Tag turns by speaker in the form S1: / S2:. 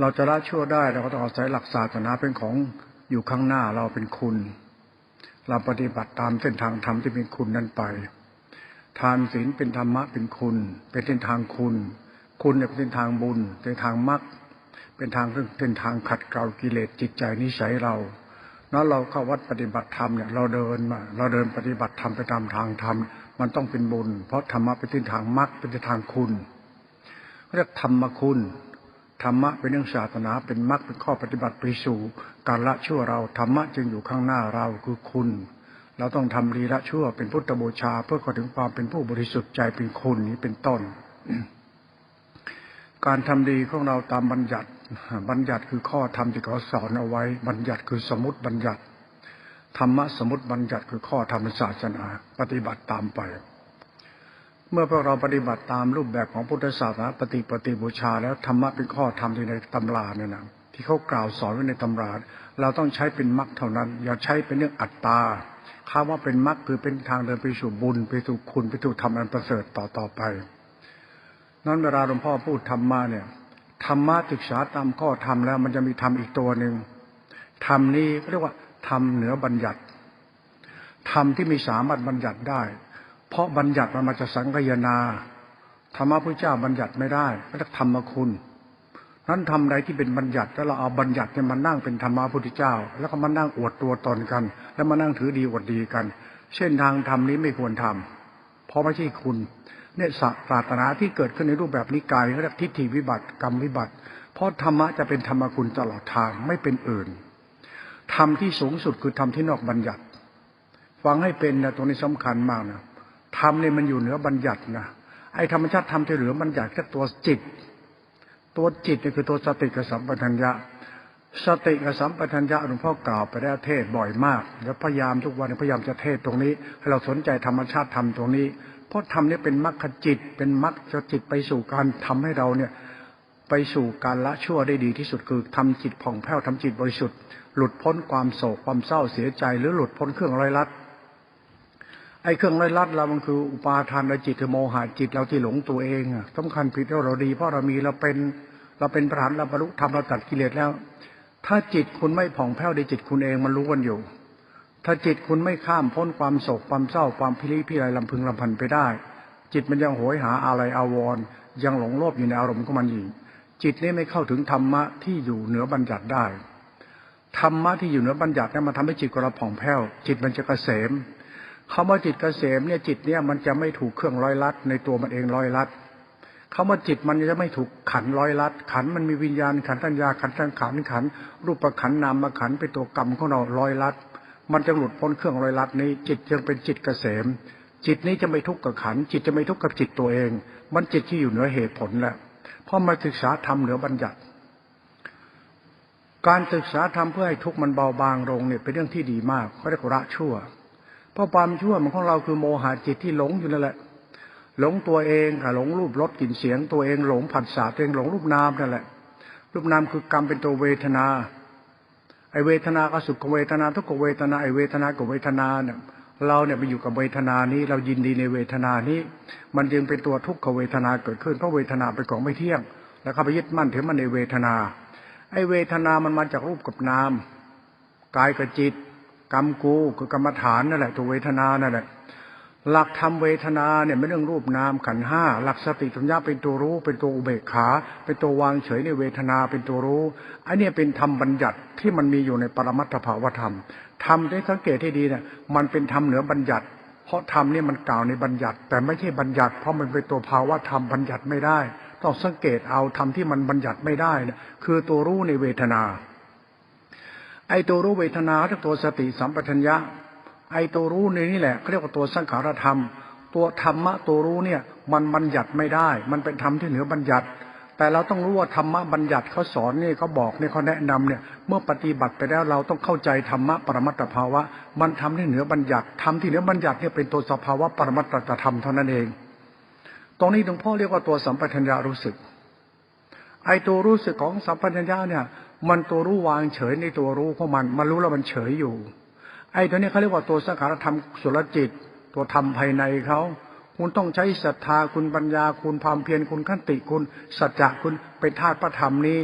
S1: เราจะละชั่วได้เราก็ต้องอาศัยหลักศาสนาเป็นของอยู่ข้างหน้าเราเป็นคุณ เราปฏิบัติตามเส้นทางธรรมที่เป็นคุณนั้นไป ทานศีลเป็นธรรมะเป็นคุณ เป็นเส้นทางคุณ คุณเนี่ยเป็นเส้นทางบุญเป็นทางมรรคเป็นทางเป็นทางขัดเกลากิเลสจิตใจนิสัยเราแล้วเราเข้าวัดปฏิบัติธรรมเนี่ยเราเดินมาเราเดินปฏิบัติธรรมไปตามทางธรรมมันต้องเป็นบุญ เพราะธรรมะเป็นเส้นทางมรรคเป็นเส้นทางคุณเรียกธรรมคุณ ธรรมะเป็นเรื่องศาสนาเป็นมรรคเป็นข้อปฏิบัติไปสู่การละชั่วเราธรรมะจึงอยู่ข้างหน้าเราคือคุณ เราต้องทำดีละชั่วเป็นพุทธบูชา เพื่อเข้าถึงความเป็นผู้บริสุทธิ์ใจเป็นคุณนี้เป็นต้น การทำดีของเราตามบัญญัติ บัญญัติคือข้อธรรมที่เขาสอนเอาไว้ บัญญัติคือสมุติบัญญัติธรรมะสมุติบัญญัติคือข้อธรรมศาสนา ปฏิบัติตามไป เมื่อพวกเราปฏิบัติตามรูปแบบของพุทธศาสนาปฏิปฏิบูชา แล้วธรรมะเป็นข้อธรรมที่ในตำราเนี่ยนะที่เขากล่าวสอนไว้ในตำรา เราต้องใช้เป็นมรรคเท่านั้น อย่าใช้เป็นเรื่องอัตตาคำว่าเป็นมรรคคือเป็นทางเดินไปสู่บุญไปสู่คุณไปสู่ธรรมอันประเสริฐต่อต่อไป นั้นเวลาหลวงพ่อพูดธรรมะเนี่ยธรรมะศึกษาตามข้อธรรมแล้ว มันจะมีธรรมอีกตัวหนึ่งธรรมนี้เรียกว่าธรรมเหนือบัญญัติธรรมที่มีสามารถบัญญัติได้ เพราะบัญญัติมันมาจากสังกายนาธรรมะพระเจ้าบัญญัติไม่ได้ก็เรียกธรรมคุณ นั้นทำใดที่เป็นบัญญัติแล้วเราเอาบัญญัติเนี่ยมานั่งเป็นธรรมะพุทธเจ้า แล้วก็มานั่งอวดตัวตนกัน แล้วมานั่งถือดีอวดดีกัน เช่นทางธรรมนี้ไม่ควรทำเพราะไม่ใช่คุณเนี่ยศาสนาที่เกิดขึ้นในรูปแบบนิกายเรียกทิฏฐิวิบัติกรรมวิบัติ เพราะธรรมะจะเป็นธรรมคุณตลอดทางไม่เป็นอื่นธรรมที่สูงสุดคือธรรมที่นอกบัญญัติ ฟังให้เป็นนะตรงนี้สำคัญมากนะ ธรรมเนี่ยมันอยู่เหนือบัญญัตินะไอ้ธรรมชาติธรรมที่เหลือบัญญัติแค่ตัวจิต ตัวจิตเนี่ยคือตัวสติกับสัมปชัญญะสติกับสัมปชัญญะหลวงพ่อกล่าวไปแล้วเทศบ่อยมาก แล้วพยายามทุกวันพยายามจะเทศตรงนี้ ให้เราสนใจธรรมชาติธรรมตรงนี้ เพราะธรรมนี้เป็นมรรคจิต เป็นมรรคจิตไปสู่การทำให้เราเนี่ยไปสู่การละชั่วได้ดีที่สุดคือทำจิตผ่องแผ้วทำจิตบริสุทธิ์ หลุดพ้นความโศกความเศร้าเสียใจ หรือหลุดพ้นเครื่องร้อยลัด ไอ้เครื่องร้อยลัดเรามันคืออุปาทานในจิตคือโมหะจิตเราที่หลงตัวเองอะสำคัญผิดแล้วเราดี เพราะเรามีเราเป็นเราเป็นพระหันเราบรรลุธรรมเราตัดกิเลสแล้ว ถ้าจิตคุณไม่ผ่องแผ้วในจิตคุณเองมันรู้กันอยู่ ถ้าจิตคุณไม่ข้ามพ้นความโศกความเศร้าความพิริพิไรลำพึงลำพันไปได้ จิตมันยังโหยหาอะไรอาวรณ์ยังหลงโลภอยู่ในอารมณ์ของมันอยู่จิตนี้ไม่เข้าถึงธรรมะที่อยู่เหนือบัญญัติได้ธรรมะที่อยู่เหนือบัญญัติเนี่ยมันทำให้จิตของเราผ่องแผ้ว จิตมันจะเกษม คำว่าจิตเกษมเนี่ยจิตเนี่ยมันจะไม่ถูกเครื่องร้อยลัด ในตัวมันเองร้อยลัดคำว่าจิตมันจะไม่ถูกขันร้อยลัด ขันมันมีวิญญาณขันธัญญาขันสังขารขัน รูปประขันนามขันเป็นตัวกรรมของเราร้อยลัด มันจะหลุดพ้นเครื่องร้อยลัดนี้จิตจึงเป็นจิตเกษม จิตนี้จะไม่ทุกข์กับขัน จิตจะไม่ทุกข์กับจิตตัวเอง มันจิตที่อยู่เหนือเหตุผลแหละเพราะมาศึกษาธรรมเหนือบัญญัติ การศึกษาธรรมเพื่อให้ทุกข์มันเบาบางลงเนี่ยเป็นเรื่องที่ดีมากเขาเรียกว่าละชั่ว ราะความชั่วมันของเราคือโมหะจิตที่หลงอยู่นั่นแหละ หลงตัวเองค่ะหลงรูปรสกลิ่นเสียง ตัวเองหลงผัสสะตัวเองหลงรูปนามนั่นแหละ รูปนามคือกรรมเป็นตัวเวทนา ไอเวทนาก็สุขเวทนา ทุกขเวทนาไอเวทนากับเวทนาเนี่ยเราเนี่ยไปอยู่กับเวทนานี้เรายินดีในเวทนานี้ มันจึงเป็นตัวทุกขเวทนาเกิดขึ้นเพราะเวทนาเป็นของไม่เที่ยง แล้วเข้าไปยึดมั่นถือมันในเวทนา ไอเวทนามันมาจากรูปกับนามกายกับจิต กรรมกูคือกรรมฐานนั่นแหละตัวเวทนานั่นแหละหลักธรรมเวทนาเนี่ยไม่เรื่องรูปนามขันห้าหลักสติสัญญาเป็นตัวรู้ เป็นตัวอุเบกขา เป็นตัววางเฉยในเวทนาเป็นตัวรู้ไอเนี่ยเป็นธรรมบัญญัติที่มันมีอยู่ในปรมัตถภาวธรรมธรรมได้สังเกตให้ดีเนี่ยมันเป็นธรรมเหนือบัญญัติ เพราะธรรมเนี่ยมันกล่าวในบัญญัติ แต่ไม่ใช่บัญญัติ เพราะมันเป็นตัวภาวะธรรมบัญญัติไม่ได้ ต้องสังเกตเอาธรรมที่มันบัญญัติไม่ได้เนี่ยคือตัวรู้ในเวทนา ไอ้ตัวรู้เวทนาตัวสติสัมปชัญญะ ไอ้ตัวรู้ในนี่แหละเขาเรียกว่าตัวสังขารธรรม ตัวธรรมะตัวรู้เนี่ยมันบัญญัติไม่ได้ มันเป็นธรรมที่เหนือบัญญัติ แต่เราต้องรู้ว่าธรรมะบัญญัติเขาสอนนี่เขาบอกเนี่ยเขาแนะนำเนี่ยเมื่อปฏิบัติไปแล้วเราต้องเข้าใจธรรมะปรมัตถภาวะ มันทำที่เหนือบัญญัติทำที่เหนือบัญญัติเนี่ยเป็นตัวสภาวะปรมัตถธรรมเท่านั้นเอง ตรงนี้หลวงพ่อเรียกว่าตัวสัมปชัญญะรู้สึก ไอ้ตัวรู้สึกของสัมปชัญญะเนี่ย มันตัวรู้วางเฉยในตัวรู้ของมัน มันรู้แล้วมันเฉยอยู่ ไอ้ตัวนี้เขาเรียกว่าตัวสังขารธรรมสุรจิต ตัวธรรมภายในเขาคุณต้องใช้ศรัทธาคุณปัญญาคุณความเพียรคุณขันติคุณสัจจะคุณเป็นธาตุพระธรรมนี้